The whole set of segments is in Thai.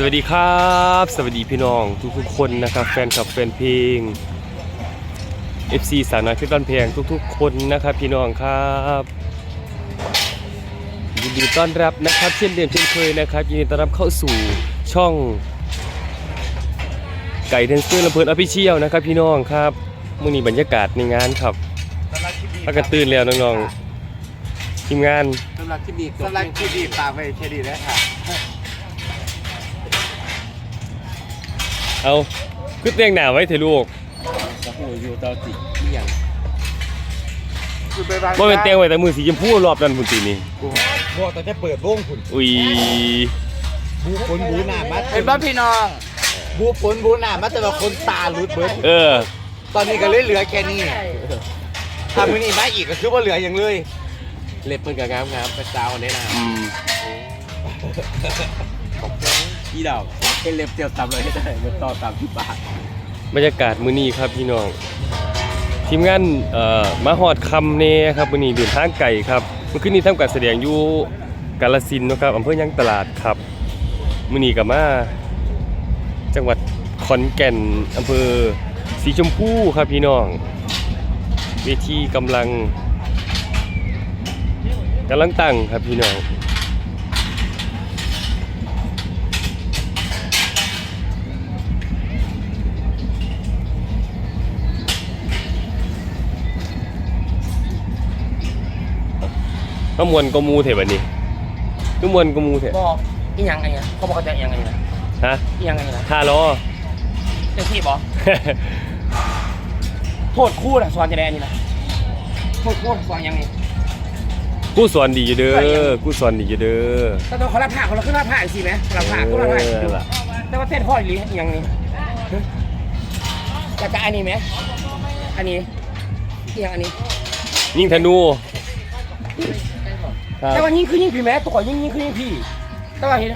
สวัสดีครับ สวัสดีพี่น้องทุกๆคนนะครับ แฟนคลับแฟนเพลง FC สาวน้อยเพชรบ้านแพงทุกๆคนนะครับพี่น้องครับยินดีต้อนรับนะครับ เช่นเดิมเช่นเคยนะครับยินดีต้อนรับเข้าสู่ช่อง ไก่เทนเซอร์ลำเพลินอภิเชียวนะครับ พี่น้องครับมื่อนี้บรรยากาศในงานครับพักกันตื่นแล้วน้องๆทีมงานสำหรับคลิปดีสำหรับคลิปดีฝากไว้แค่ดีแล้วค่ะ เอาคือเตียงหนาไว้เถอะลูกโอ้โหอยู่ตอนจินี่อย่างคือไปบางว่าเป็นเตียงไว้แต่มือสีชมพูรอบนั้นพุ่นตีนี่บอกแต่จะเปิดวงคุณอุ้ยบูฝนบูหน้ามัดเห็นป่ะพี่น้องบูฝนบูหน้ามัดแต่ว่าคนตาหลุดเบิดเออ ตอนนี้ก็เลยเหลือแค่นี้ถ้ามือนี้มาอีกก็คือว่าเหลืออย่างเลยเล็บมันกับงามงามกระเจ้าเนี่ยนะอืมพี่ดาว เป็นเล็บเตียวตำเลยได้มันต่อตามที่บาทบรรยากาศมื้อนี้ครับพี่น้องทีมงานเอ่อมาฮอดคำเน่ครับมื้อนี้เดินทางไกลครับเมื่อคืนนี้ทำการแสดงอยู่กาฬสินนะครับอำเภอยางตลาดครับมื้อนี้ก็มาจังหวัดขอนแก่นอำเภอสีชมพูครับพี่น้องเวทีกำลังกำลังตั้งครับพี่น้อง ก็มวนก็มูเถอะบัดนี้ก็มวนก็มูเถอะบอกอีหยังไงเนี่ยเขาบอกเขาจะอีหยังไงนะฮะอีหยังไงนะท่ารอเจ้าที่บอกโทษคู่น่ะสอนจะได้อันนี้นะโทษคู่น่ะสอนยังไงกูสอนดีอยู่เด้อกูสอนดีอยู่เด้อแต่ตัวคนละผ่าคนละขึ้นละผ่าสิไหมคนละผ่าคนละผ่าเออล่ะแต่ว่าเต้นพ่ออีหลีอีหยังนี่จะจะอันนี้ไหมอันนี้อีหยังอันนี้ ยิงธนู ครับ แต่ว่ายิงคือยิงพี่แม่ตัวก่อนยิงยิงคือยิงพี่ แต่ว่าเห็น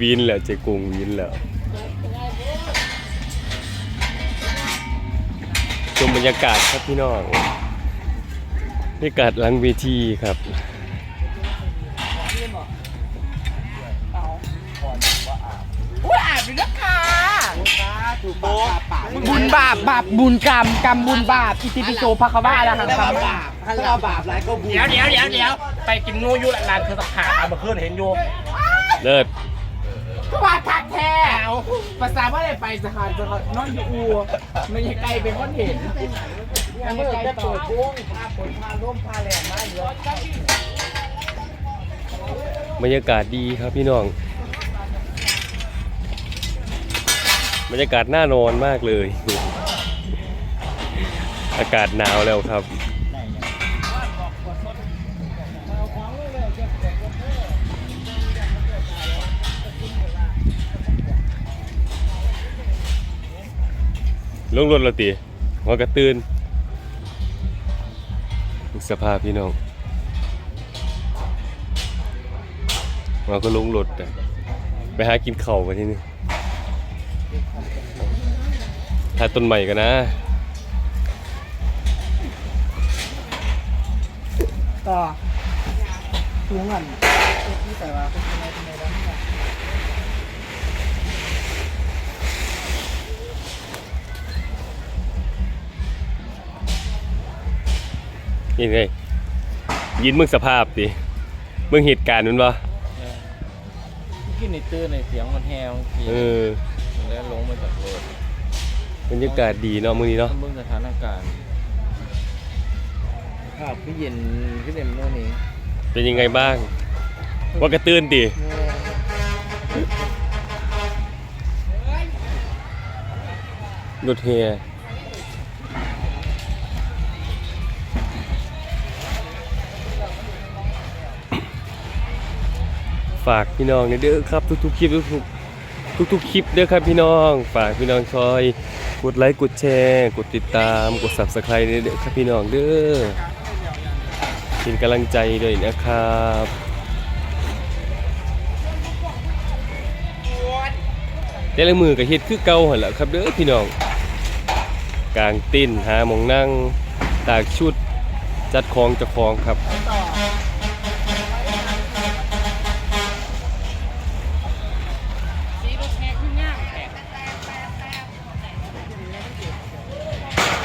วินแล้วเจกุงวินแล้วชมบรรยากาศครับพี่น้องบรรยากาศหลังเวทีครับ อุ้ยอ่านดูนะคะถูกโป๊ะปาก บุญบาปบาปบุญกรรมกรรมบุญบาปอิติปิโสภควาอะระหังแล้วสัมบามาปถ้าเราบาปอะไรก็บุญเดี๋ยวเดี๋ยวเดี๋ยวเดี๋ยวไปกินงูอยู่ร้านคือสักขาเมื่อคืนเห็นอยู่เลิศก็ว่าทักแท้ภาษาว่าอะไรไปสถานสถานนอนอยู่อูไม่ใช่ไกลเป็นคนเห็นยังไม่ไกลต่อวงพาฝนพาลมพาแรงมาเยอะบรรยากาศดีครับพี่น้อง บรรยากาศน่านอนมากเลย อากาศหนาวแล้วครับ ลงรถและติหัวกระตื่นสภาพพี่น้องเราก็ลงรถไปหากินเข่ากันที่นี่ ถ่ายต้นใหม่กันนะ ต่อสูงกันที่แต่ว่าเป็นอะไรเป็นอะไรบ้างเนี่ยนี่ไงยินมึงสภาพดิมึงเหตุการณ์มันวะกินในตื้อในเสียงมันแห้งทีเออ แล้วลงมาจากรถบรรยากาศดีเนาะมื้อนี้เนาะเบิ่งสถานการณ์ภาพพี่เย็นพี่เด่นโน่นนี่เป็นยังไงบ้าง ว่ากระตื้นดิรถเฮียฝากพี่น้องเด้อครับทุกๆคลิปทุกๆ ทุกๆคลิปเด้อครับพี่น้อง ฝากพี่น้องชอย กดไลค์กดแชร์กดติดตามกด subscribe เด้อครับพี่น้องเด้อเป็นกำลังใจด้วยนะครับแต่ละมือก็เฮ็ดคือเก่าหั่นแหละครับเด้อพี่น้องกางเต้นหาหมองนั่งตากชุดจัดของจัดของครับ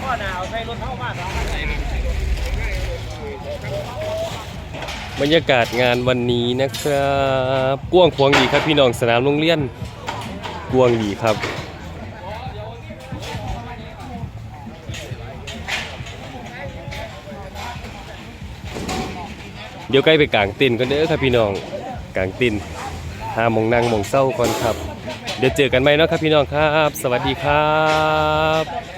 พราะใครว่าบรรยากาศงานวันนี้นะครับกว้างขวางดีครับพี่น้องสนามโรงเรียนกว้างดีครับเดี๋ยวใกล้ไปกลางต็นกันเด้อครับพี่น้องกลางต็นหามองนั่งมองเศร้าก่อนครับ เดี๋ยวเจอกันใหม่เนาะครับพี่น้องครับ สวัสดีครับ